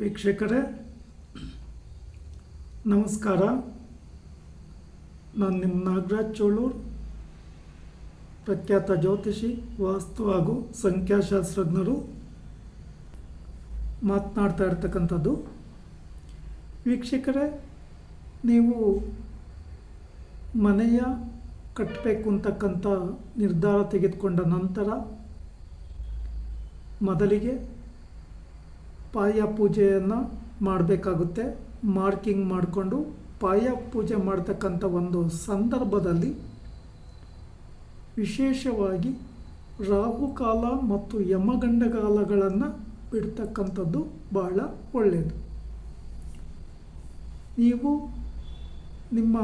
ವೀಕ್ಷಕರೇ, ನಮಸ್ಕಾರ. ನಾನು ನಿಮ್ಮ ನಾಗರಾಜ್ ಚೋಳೂರು, ಪ್ರಖ್ಯಾತ ಜ್ಯೋತಿಷಿ, ವಾಸ್ತು ಹಾಗೂ ಸಂಖ್ಯಾಶಾಸ್ತ್ರಜ್ಞರು. ಮಾತನಾಡ್ತಾ ಇರ್ತಕ್ಕಂಥದ್ದು, ವೀಕ್ಷಕರೇ, ನೀವು ಮನೆಯ ಕಟ್ಟಬೇಕು ಅಂತಕ್ಕಂಥ ನಿರ್ಧಾರ ತೆಗೆದುಕೊಂಡ ನಂತರ ಮೊದಲಿಗೆ ಪಾಯ ಪೂಜೆಯನ್ನು ಮಾಡಬೇಕಾಗುತ್ತೆ. ಮಾರ್ಕಿಂಗ್ ಮಾಡಿಕೊಂಡು ಪಾಯ ಪೂಜೆ ಮಾಡ್ತಕ್ಕಂಥ ಒಂದು ಸಂದರ್ಭದಲ್ಲಿ ವಿಶೇಷವಾಗಿ ರಾಹುಕಾಲ ಮತ್ತು ಯಮಗಂಡಕಾಲಗಳನ್ನು ಬಿಡ್ತಕ್ಕಂಥದ್ದು ಬಹಳ ಒಳ್ಳೆಯದು ನೀವು ನಿಮ್ಮ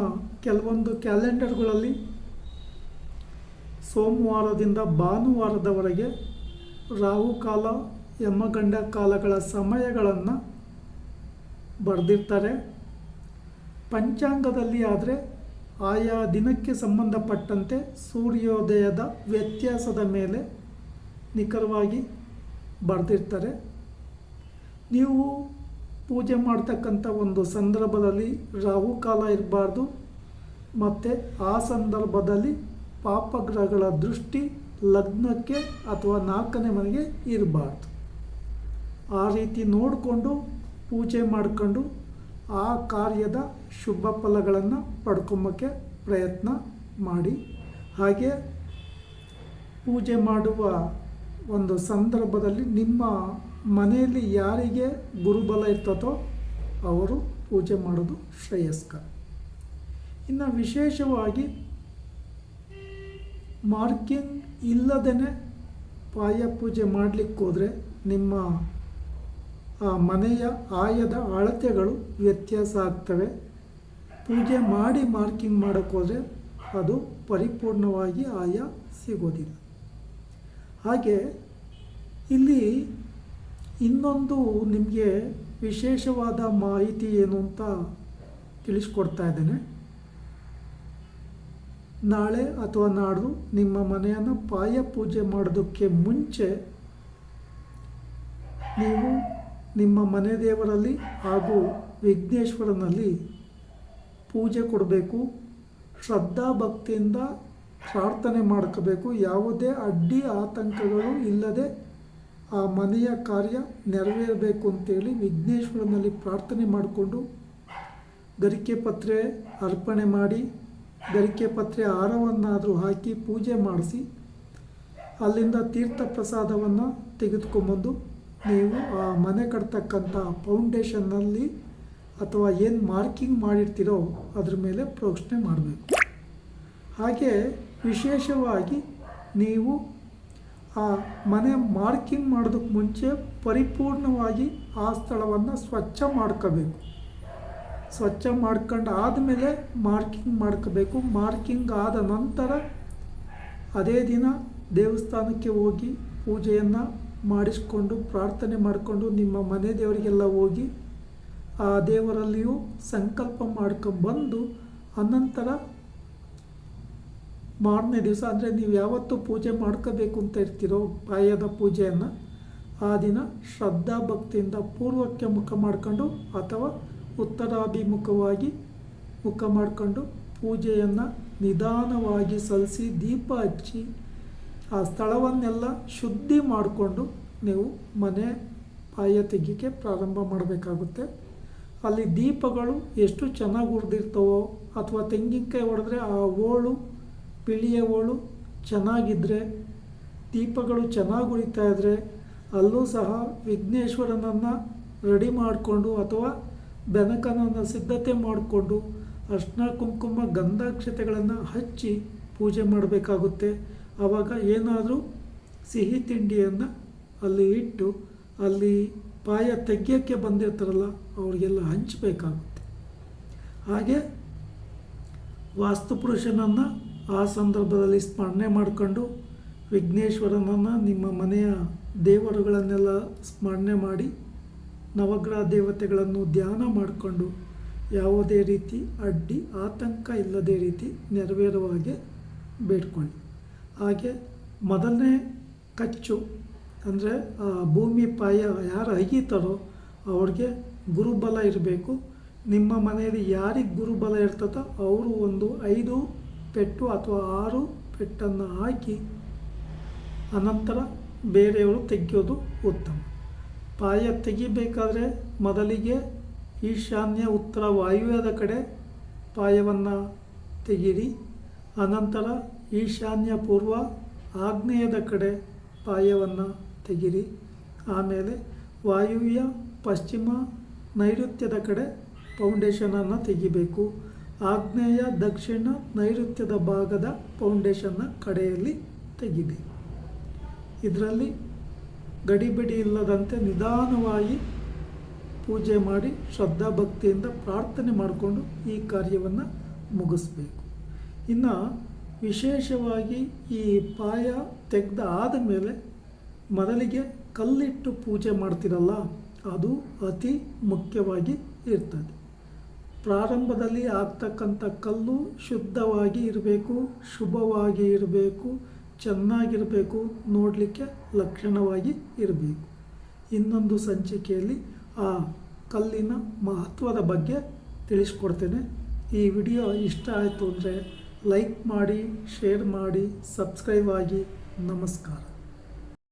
ಕೆಲವೊಂದು ಕ್ಯಾಲೆಂಡರ್ಗಳಲ್ಲಿ ಸೋಮವಾರದಿಂದ ಭಾನುವಾರದವರೆಗೆ ರಾಹುಕಾಲ ಯಮಗಂಡ ಕಾಲಗಳ ಸಮಯಗಳನ್ನು ಬರೆದಿರ್ತಾರೆ. ಪಂಚಾಂಗದಲ್ಲಿ ಆದರೆ ಆಯಾ ದಿನಕ್ಕೆ ಸಂಬಂಧಪಟ್ಟಂತೆ ಸೂರ್ಯೋದಯದ ವ್ಯತ್ಯಾಸದ ಮೇಲೆ ನಿಖರವಾಗಿ ಬರೆದಿರ್ತಾರೆ. ನೀವು ಪೂಜೆ ಮಾಡ್ತಕ್ಕಂಥ ಒಂದು ಸಂದರ್ಭದಲ್ಲಿ ರಾಹುಕಾಲ ಇರಬಾರ್ದು. ಮತ್ತು ಆ ಸಂದರ್ಭದಲ್ಲಿ ಪಾಪಗ್ರಹಗಳ ದೃಷ್ಟಿ ಲಗ್ನಕ್ಕೆ ಅಥವಾ ನಾಲ್ಕನೇ ಮನೆಗೆ ಇರಬಾರ್ದು. ಆ ರೀತಿ ನೋಡಿಕೊಂಡು ಪೂಜೆ ಮಾಡಿಕೊಂಡು ಆ ಕಾರ್ಯದ ಶುಭ ಫಲಗಳನ್ನು ಪಡ್ಕೊಂಬಕ್ಕೆ ಪ್ರಯತ್ನ ಮಾಡಿ. ಹಾಗೆ ಪೂಜೆ ಮಾಡುವ ಒಂದು ಸಂದರ್ಭದಲ್ಲಿ ನಿಮ್ಮ ಮನೆಯಲ್ಲಿ ಯಾರಿಗೆ ಗುರುಬಲ ಇರ್ತದೋ ಅವರು ಪೂಜೆ ಮಾಡೋದು ಶ್ರೇಯಸ್ಕ. ಇನ್ನು ವಿಶೇಷವಾಗಿ ಮಾರ್ಕಿಂಗ್ ಇಲ್ಲದೇ ಪಾಯ ಪೂಜೆ ಮಾಡಲಿಕ್ಕೆ ಹೋದರೆ ನಿಮ್ಮ ಮನೆಯ ಆಯದ ಅಳತೆಗಳು ವ್ಯತ್ಯಾಸ ಆಗ್ತವೆ. ಪೂಜೆ ಮಾಡಿ ಮಾರ್ಕಿಂಗ್ ಮಾಡೋಕ್ಕೋದ್ರೆ ಅದು ಪರಿಪೂರ್ಣವಾಗಿ ಆಯ ಸಿಗೋದಿಲ್ಲ. ಹಾಗೆ ಇಲ್ಲಿ ಇನ್ನೊಂದು ನಿಮಗೆ ವಿಶೇಷವಾದ ಮಾಹಿತಿ ಏನು ಅಂತ ತಿಳಿಸ್ಕೊಡ್ತಾ ಇದ್ದೇನೆ. ನಾಳೆ ಅಥವಾ ನಾಡು ನಿಮ್ಮ ಮನೆಯನ್ನು ಪಾಯ ಪೂಜೆ ಮಾಡೋದಕ್ಕೆ ಮುಂಚೆ ನೀವು ನಿಮ್ಮ ಮನೆ ದೇವರಲ್ಲಿ ಹಾಗೂ ವಿಘ್ನೇಶ್ವರನಲ್ಲಿ ಪೂಜೆ ಕೊಡಬೇಕು ಶ್ರದ್ಧಾ ಭಕ್ತಿಯಿಂದ ಪ್ರಾರ್ಥನೆ ಮಾಡ್ಕೋಬೇಕು. ಯಾವುದೇ ಅಡ್ಡಿ ಆತಂಕಗಳು ಇಲ್ಲದೆ ಆ ಮನೆಯ ಕಾರ್ಯ ನೆರವೇರಬೇಕು ಅಂತೇಳಿ ವಿಘ್ನೇಶ್ವರನಲ್ಲಿ ಪ್ರಾರ್ಥನೆ ಮಾಡಿಕೊಂಡು ಗರಿಕೆ ಪತ್ರೆ ಅರ್ಪಣೆ ಮಾಡಿ, ಗರಿಕೆ ಪತ್ರೆ ಹಾರವನ್ನಾದರೂ ಹಾಕಿ ಪೂಜೆ ಮಾಡಿಸಿ ಅಲ್ಲಿಂದ ತೀರ್ಥ ಪ್ರಸಾದವನ್ನು ತೆಗೆದುಕೊಂಬಂದು ನೀವು, ಆ, ಮನೆ ಕಟ್ತಕ್ಕಂಥ ಫೌಂಡೇಶನ್ನಲ್ಲಿ ಅಥವಾ ಏನು ಮಾರ್ಕಿಂಗ್ ಮಾಡಿರ್ತೀರೋ ಅದ್ರ ಮೇಲೆ ಪ್ರೋಕ್ಷಣೆ ಮಾಡಬೇಕು. ಹಾಗೆ ವಿಶೇಷವಾಗಿ ನೀವು, ಆ, ಮನೆ ಮಾರ್ಕಿಂಗ್ ಮಾಡೋದಕ್ಕೆ ಮುಂಚೆ ಪರಿಪೂರ್ಣವಾಗಿ ಆ ಸ್ಥಳವನ್ನು ಸ್ವಚ್ಛ ಮಾಡ್ಕೋಬೇಕು. ಸ್ವಚ್ಛ ಮಾಡ್ಕೊಂಡು ಆದಮೇಲೆ ಮಾರ್ಕಿಂಗ್ ಮಾಡ್ಕೋಬೇಕು. ಮಾರ್ಕಿಂಗ್ ಆದ ನಂತರ ಅದೇ ದಿನ ದೇವಸ್ಥಾನಕ್ಕೆ ಹೋಗಿ ಪೂಜೆಯನ್ನು ಮಾಡಿಸ್ಕೊಂಡು, ಪ್ರಾರ್ಥನೆ ಮಾಡಿಕೊಂಡು ನಿಮ್ಮ ಮನೆ ದೇವರಿಗೆಲ್ಲ ಹೋಗಿ, ಆ ದೇವರಲ್ಲಿಯೂ ಸಂಕಲ್ಪ ಮಾಡ್ಕೊಂಬಂದು ಅನಂತರ ಮಾರನೇ ದಿವಸ, ಅಂದರೆ ನೀವು ಯಾವತ್ತು ಪೂಜೆ ಮಾಡ್ಕೋಬೇಕು ಅಂತ ಇರ್ತೀರೋ ಪಾಯದ ಪೂಜೆಯನ್ನು, ಆ ದಿನ ಶ್ರದ್ಧಾ ಭಕ್ತಿಯಿಂದ ಪೂರ್ವಕ್ಕೆ ಮುಖ ಮಾಡಿಕೊಂಡು ಅಥವಾ ಉತ್ತರಾಭಿಮುಖವಾಗಿ ಮುಖ ಮಾಡಿಕೊಂಡು ಪೂಜೆಯನ್ನು ನಿಧಾನವಾಗಿ ಸಲ್ಲಿಸಿ ದೀಪ ಹಚ್ಚಿ ಆ ಸ್ಥಳವನ್ನೆಲ್ಲ ಶುದ್ಧಿ ಮಾಡಿಕೊಂಡು ನೀವು ಮನೆ ಪಾಯ ತೆಗಿಕ್ಕೆ ಪ್ರಾರಂಭ ಮಾಡಬೇಕಾಗುತ್ತೆ. ಅಲ್ಲಿ ದೀಪಗಳು ಎಷ್ಟು ಚೆನ್ನಾಗಿ ಉರಿದಿರ್ತವೋ ಅಥವಾ ತೆಂಗಿನಕಾಯಿ ಹೊಡೆದ್ರೆ ಆ ಓಳು, ಬಿಳಿಯ ಓಳು ಚೆನ್ನಾಗಿದ್ದರೆ ದೀಪಗಳು ಚೆನ್ನಾಗಿ ಉರಿತಾ ಇದ್ದರೆ ಅಲ್ಲೂ ಸಹ ವಿಘ್ನೇಶ್ವರನನ್ನು ರೆಡಿ ಮಾಡಿಕೊಂಡು ಅಥವಾ ಬೆನಕನನ್ನು ಸಿದ್ಧತೆ ಮಾಡಿಕೊಂಡು ಅರ್ಶನ ಕುಂಕುಮ ಗಂಧಾಕ್ಷತೆಗಳನ್ನು ಹಚ್ಚಿ ಪೂಜೆ ಮಾಡಬೇಕಾಗುತ್ತೆ. ಆವಾಗ ಏನಾದರೂ ಸಿಹಿ ತಿಂಡಿಯನ್ನು ಅಲ್ಲಿ ಇಟ್ಟು ಅಲ್ಲಿ ಪಾಯ ತೆಗಿಯೋಕ್ಕೆ ಬಂದಿರ್ತಾರಲ್ಲ, ಅವ್ರಿಗೆಲ್ಲ ಹಂಚಬೇಕಾಗುತ್ತೆ. ಹಾಗೆ ವಾಸ್ತುಪುರುಷನನ್ನು ಆ ಸಂದರ್ಭದಲ್ಲಿ ಸ್ಮರಣೆ ಮಾಡಿಕೊಂಡು ವಿಘ್ನೇಶ್ವರನನ್ನು ನಿಮ್ಮ ಮನೆಯ ದೇವರುಗಳನ್ನೆಲ್ಲ ಸ್ಮರಣೆ ಮಾಡಿ ನವಗ್ರಹ ದೇವತೆಗಳನ್ನು ಧ್ಯಾನ ಮಾಡಿಕೊಂಡು ಯಾವುದೇ ರೀತಿ ಅಡ್ಡಿ, ಆತಂಕ ಇಲ್ಲದೇ ರೀತಿ ನೆರವೇರುವ ಹಾಗೆ ಬೇಡ್ಕೊಳ್ಳಿ. ಹಾಗೆ ಮೊದಲನೇ ಕಚ್ಚು ಅಂದರೆ ಭೂಮಿ ಪಾಯ ಯಾರು ಅಗೀತಾರೋ ಅವ್ರಿಗೆ ಗುರುಬಲ ಇರಬೇಕು. ನಿಮ್ಮ ಮನೆಯಲ್ಲಿ ಯಾರಿಗೆ ಗುರುಬಲ ಇರ್ತದೋ ಅವರು ಒಂದು ಐದು ಪೆಟ್ಟು ಅಥವಾ ಆರು ಪೆಟ್ಟನ್ನು ಹಾಕಿ ಅನಂತರ ಬೇರೆಯವರು ತೆಗೆಯೋದು ಉತ್ತಮ. ಪಾಯ ತೆಗಿಬೇಕಾದ್ರೆ ಮೊದಲಿಗೆ ಈಶಾನ್ಯ ಉತ್ತರ ವಾಯುವ್ಯದ ಕಡೆ ಪಾಯವನ್ನು ತೆಗೀರಿ. ಅನಂತರ ಈಶಾನ್ಯ ಪೂರ್ವ ಆಗ್ನೇಯದ ಕಡೆ ಪಾಯವನ್ನು ತೆಗಿರಿ ಆಮೇಲೆ ವಾಯುವ್ಯ ಪಶ್ಚಿಮ ನೈಋತ್ಯದ ಕಡೆ ಫೌಂಡೇಶನನ್ನು ತೆಗಿಬೇಕು. ಆಗ್ನೇಯ ದಕ್ಷಿಣ ನೈಋತ್ಯದ ಭಾಗದ ಫೌಂಡೇಶನ್ನ ಕಡೆಯಲ್ಲಿ ತೆಗಿಬೇಕು ಇದರಲ್ಲಿ ಗಡಿಬಿಡಿ ಇಲ್ಲದಂತೆ ನಿಧಾನವಾಗಿ ಪೂಜೆ ಮಾಡಿ ಶ್ರದ್ಧಾ ಭಕ್ತಿಯಿಂದ ಪ್ರಾರ್ಥನೆ ಮಾಡಿಕೊಂಡು ಈ ಕಾರ್ಯವನ್ನು ಮುಗಿಸ್ಬೇಕು. ಇನ್ನು ವಿಶೇಷವಾಗಿ ಈ ಪಾಯ ತೆಗೆದ ಆದ ಮೇಲೆ ಮೊದಲಿಗೆ ಕಲ್ಲಿಟ್ಟು ಪೂಜೆ ಮಾಡ್ತಿರಲ್ಲ, ಅದು ಅತಿ ಮುಖ್ಯವಾಗಿ ಇರ್ತದೆ. ಪ್ರಾರಂಭದಲ್ಲಿ ಆಗ್ತಕ್ಕಂಥ ಕಲ್ಲು ಶುದ್ಧವಾಗಿ ಇರಬೇಕು, ಶುಭವಾಗಿ ಇರಬೇಕು, ಚೆನ್ನಾಗಿರಬೇಕು, ನೋಡಲಿಕ್ಕೆ ಲಕ್ಷಣವಾಗಿ ಇರಬೇಕು. ಇನ್ನೊಂದು ಸಂಚಿಕೆಯಲ್ಲಿ ಆ ಕಲ್ಲಿನ ಮಹತ್ವದ ಬಗ್ಗೆ ತಿಳಿಸ್ಕೊಡ್ತೇನೆ. ಈ ವಿಡಿಯೋ ಇಷ್ಟ ಆಯಿತು ಅಂದರೆ ಲೈಕ್ ಮಾಡಿ ಶೇರ್ ಮಾಡಿ ಸಬ್ಸ್ಕ್ರೈಬ್ ಆಗಿ ನಮಸ್ಕಾರ.